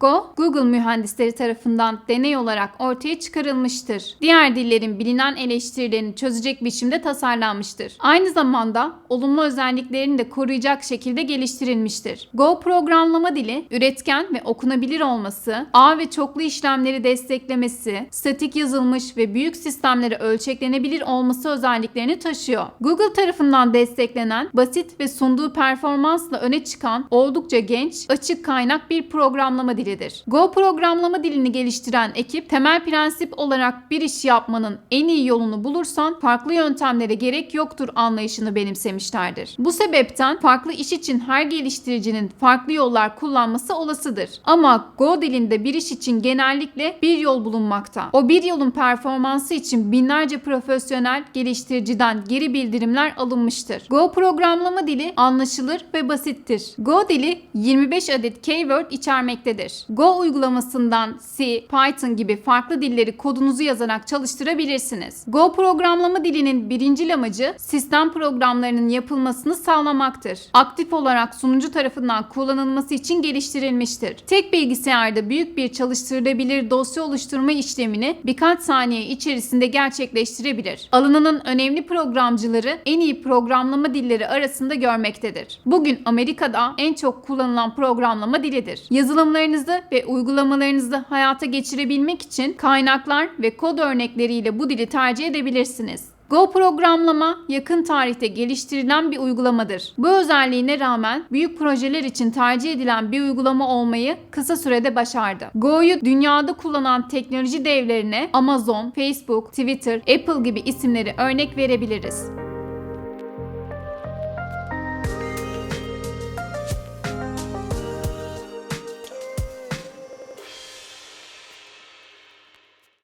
Go, Google mühendisleri tarafından deney olarak ortaya çıkarılmıştır. Diğer dillerin bilinen eleştirilerini çözecek biçimde tasarlanmıştır. Aynı zamanda olumlu özelliklerini de koruyacak şekilde geliştirilmiştir. Go programlama dili, üretken ve okunabilir olması, ağ ve çoklu işlemleri desteklemesi, statik yazılmış ve büyük sistemlere ölçeklenebilir olması özelliklerini taşıyor. Google tarafından desteklenen, basit ve sunduğu performansla öne çıkan, oldukça genç, açık kaynak bir programlama dilidir. Go programlama dilini geliştiren ekip temel prensip olarak bir iş yapmanın en iyi yolunu bulursan farklı yöntemlere gerek yoktur anlayışını benimsemişlerdir. Bu sebepten farklı iş için her geliştiricinin farklı yollar kullanması olasıdır. Ama Go dilinde bir iş için genellikle bir yol bulunmakta. O bir yolun performansı için binlerce profesyonel geliştiriciden geri bildirimler alınmıştır. Go programlama dili anlaşılır ve basittir. Go dili 25 adet keyword içermektedir. Go uygulamasından C, Python gibi farklı dilleri kodunuzu yazarak çalıştırabilirsiniz. Go programlama dilinin birinci amacı sistem programlarının yapılmasını sağlamaktır. Aktif olarak sunucu tarafından kullanılması için geliştirilmiştir. Tek bilgisayarda büyük bir çalıştırılabilir dosya oluşturma işlemini birkaç saniye içerisinde gerçekleştirebilir. Alanının önemli programcıları en iyi programlama dilleri arasında görmektedir. Bugün Amerika'da en çok kullanılan programlama dilidir. Yazılımlarınızı ve uygulamalarınızı hayata geçirebilmek için kaynaklar ve kod örnekleriyle bu dili tercih edebilirsiniz. Go programlama yakın tarihte geliştirilen bir uygulamadır. Bu özelliğine rağmen büyük projeler için tercih edilen bir uygulama olmayı kısa sürede başardı. Go'yu dünyada kullanan teknoloji devlerine Amazon, Facebook, Twitter, Apple gibi isimleri örnek verebiliriz.